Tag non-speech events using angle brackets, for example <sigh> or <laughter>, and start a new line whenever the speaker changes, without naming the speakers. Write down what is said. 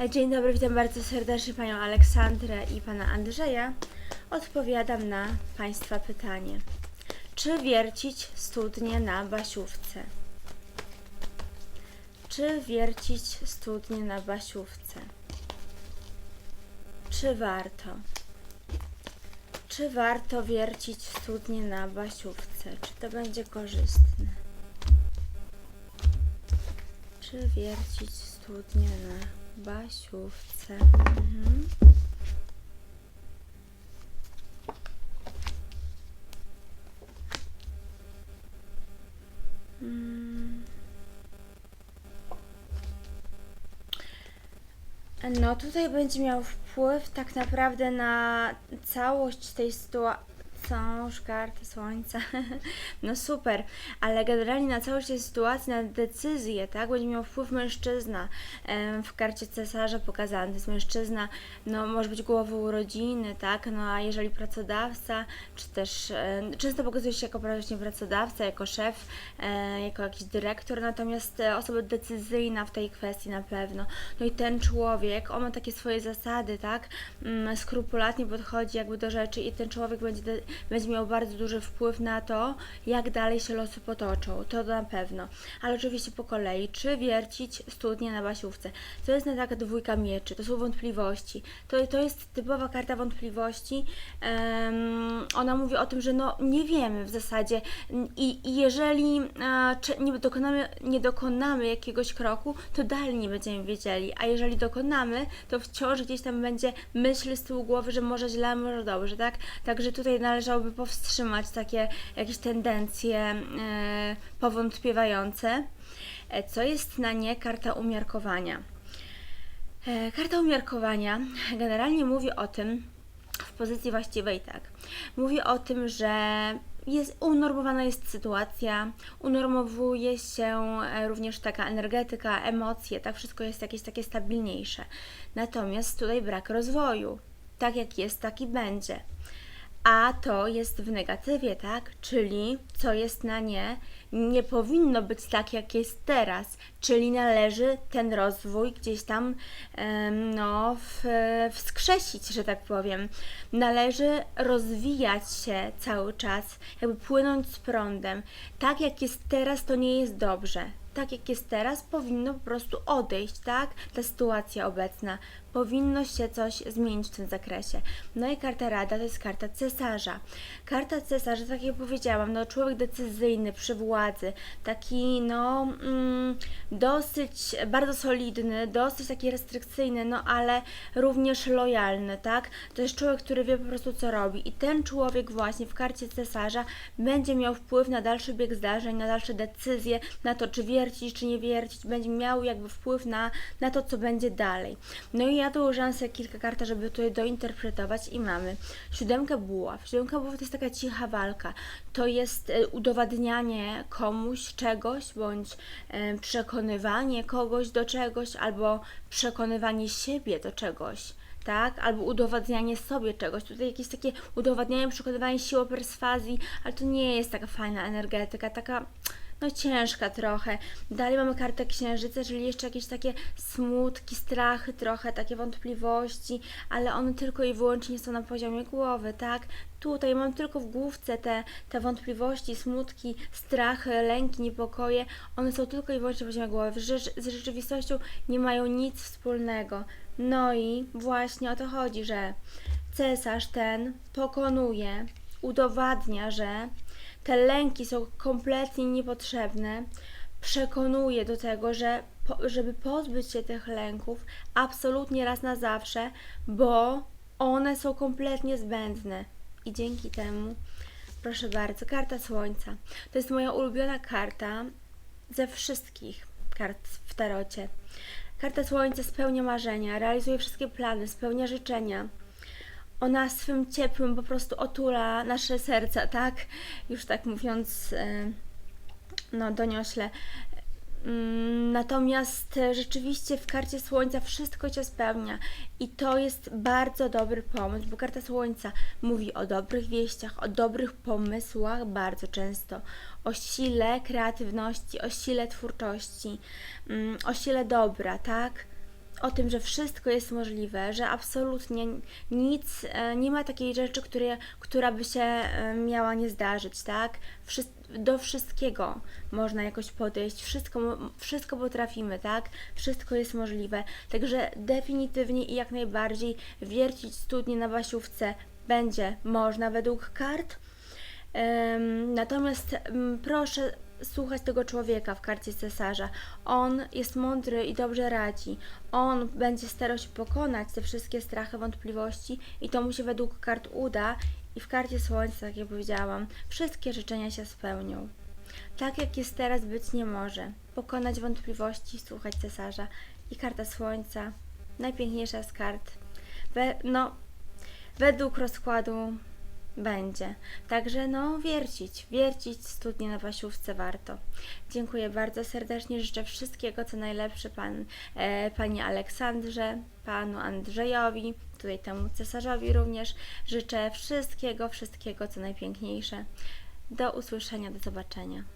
E, Dzień dobry, witam bardzo serdecznie Panią Aleksandrę i Pana Andrzeja. Odpowiadam na Państwa pytanie. Czy wiercić studnie na Basiówce? Czy wiercić studnie na Basiówce? Czy warto? Czy warto wiercić studnie na Basiówce? Czy to będzie korzystne? Czy wiercić studnie na Basiówce? Mhm. Mm. No tutaj będzie miał wpływ tak naprawdę na całość tej sytuacji. Cąż, karty słońca. <laughs> No super, ale generalnie na całość tej sytuacji, na decyzję, tak, będzie miał wpływ mężczyzna. W karcie cesarza pokazany to jest mężczyzna, no może być głową rodziny, tak, no a jeżeli pracodawca, czy też często pokazuje się jako właśnie pracodawca, jako szef, jako jakiś dyrektor, natomiast e, osoba decyzyjna w tej kwestii na pewno. No i ten człowiek, on ma takie swoje zasady, tak, mm, skrupulatnie podchodzi jakby do rzeczy i ten człowiek będzie, będzie miał bardzo duży wpływ na to, jak dalej się losy potoczą, to na pewno. Ale oczywiście po kolei, czy wiercić studnie na Basiówce? To jest na taka dwójka mieczy, to są wątpliwości. To, to jest typowa karta wątpliwości. Em, ona mówi o tym, że no nie wiemy w zasadzie i, i jeżeli e, nie, dokonamy, nie dokonamy jakiegoś kroku, to dalej nie będziemy wiedzieli, a jeżeli dokonamy, to wciąż gdzieś tam będzie myśl z tyłu głowy, że może źle, może dobrze, tak? Także tutaj należałoby powstrzymać takie jakieś tendencje e, powątpiewające. E, Co jest na nie karta umiarkowania? E, Karta umiarkowania generalnie mówi o tym, w pozycji właściwej tak, mówi o tym, że jest, unormowana jest sytuacja, unormowuje się również taka energetyka, emocje, tak wszystko jest jakieś takie stabilniejsze. Natomiast tutaj brak rozwoju. Tak jak jest, tak i będzie. A to jest w negatywie, tak? Czyli co jest na nie, nie powinno być tak, jak jest teraz. Czyli należy ten rozwój gdzieś tam no, w, wskrzesić, że tak powiem. Należy rozwijać się cały czas, jakby płynąć z prądem. Tak jak jest teraz, to nie jest dobrze. Tak jak jest teraz, powinno po prostu odejść, tak? Ta sytuacja obecna. Powinno się coś zmienić w tym zakresie. No i karta rada to jest karta cesarza. Karta cesarza, tak jak powiedziałam, no człowiek decyzyjny przy władzy, taki no mm, dosyć bardzo solidny, dosyć taki restrykcyjny, no ale również lojalny, tak? To jest człowiek, który wie po prostu co robi i ten człowiek właśnie w karcie cesarza będzie miał wpływ na dalszy bieg zdarzeń, na dalsze decyzje, na to czy wiercić, czy nie wiercić, będzie miał jakby wpływ na, na to, co będzie dalej. No i ja tu użyłam sobie kilka kart, żeby tutaj dointerpretować i mamy siódemkę buław. Siódemka buław to jest taka cicha walka. To jest e, udowadnianie komuś czegoś, bądź e, przekonywanie kogoś do czegoś, albo przekonywanie siebie do czegoś tak? Albo udowadnianie sobie czegoś. Tutaj jakieś takie udowadnianie, przekonywanie siłą perswazji, ale to nie jest taka fajna energetyka, taka no ciężka trochę. Dalej mamy kartę księżyca, czyli jeszcze jakieś takie smutki, strachy trochę, takie wątpliwości, ale one tylko i wyłącznie są na poziomie głowy, tak? Tutaj mam tylko w główce te, te wątpliwości, smutki, strachy, lęki, niepokoje. One są tylko i wyłącznie na poziomie głowy. Z rzeczywistością nie mają nic wspólnego. No i właśnie o to chodzi, że cesarz ten pokonuje, udowadnia, że te lęki są kompletnie niepotrzebne, przekonuje do tego, że po, żeby pozbyć się tych lęków absolutnie raz na zawsze, bo one są kompletnie zbędne. I dzięki temu, proszę bardzo, karta słońca. To jest moja ulubiona karta ze wszystkich kart w tarocie. Karta słońca spełnia marzenia, realizuje wszystkie plany, spełnia życzenia ona swym ciepłym po prostu otula nasze serca, tak? Już tak mówiąc, e, no doniośle. Mm, Natomiast e, rzeczywiście w karcie Słońca wszystko Cię spełnia i to jest bardzo dobry pomysł, bo karta Słońca mówi o dobrych wieściach, o dobrych pomysłach bardzo często, o sile kreatywności, o sile twórczości, mm, o sile dobra, tak? O tym, że wszystko jest możliwe, że absolutnie nic, e, nie ma takiej rzeczy, które, która by się e, miała nie zdarzyć, tak? Do wszystkiego można jakoś podejść, wszystko, wszystko potrafimy, tak? Wszystko jest możliwe. Także definitywnie i jak najbardziej wiercić studnie na Wasiówce będzie można według kart. Natomiast em, proszę słuchać tego człowieka w karcie cesarza. On jest mądry i dobrze radzi. On będzie starał się pokonać te wszystkie strachy, wątpliwości i to mu się według kart uda. I w karcie słońca, tak jak powiedziałam, wszystkie życzenia się spełnią. Tak jak jest teraz być nie może. Pokonać wątpliwości, słuchać cesarza. I karta słońca, najpiękniejsza z kart. We, no, według rozkładu będzie. Także no, wiercić, wiercić studnie na Wasiówce warto. Dziękuję bardzo serdecznie, życzę wszystkiego co najlepsze pan, e, pani Aleksandrze, panu Andrzejowi, tutaj temu cesarzowi również. Życzę wszystkiego, wszystkiego co najpiękniejsze. Do usłyszenia, do zobaczenia.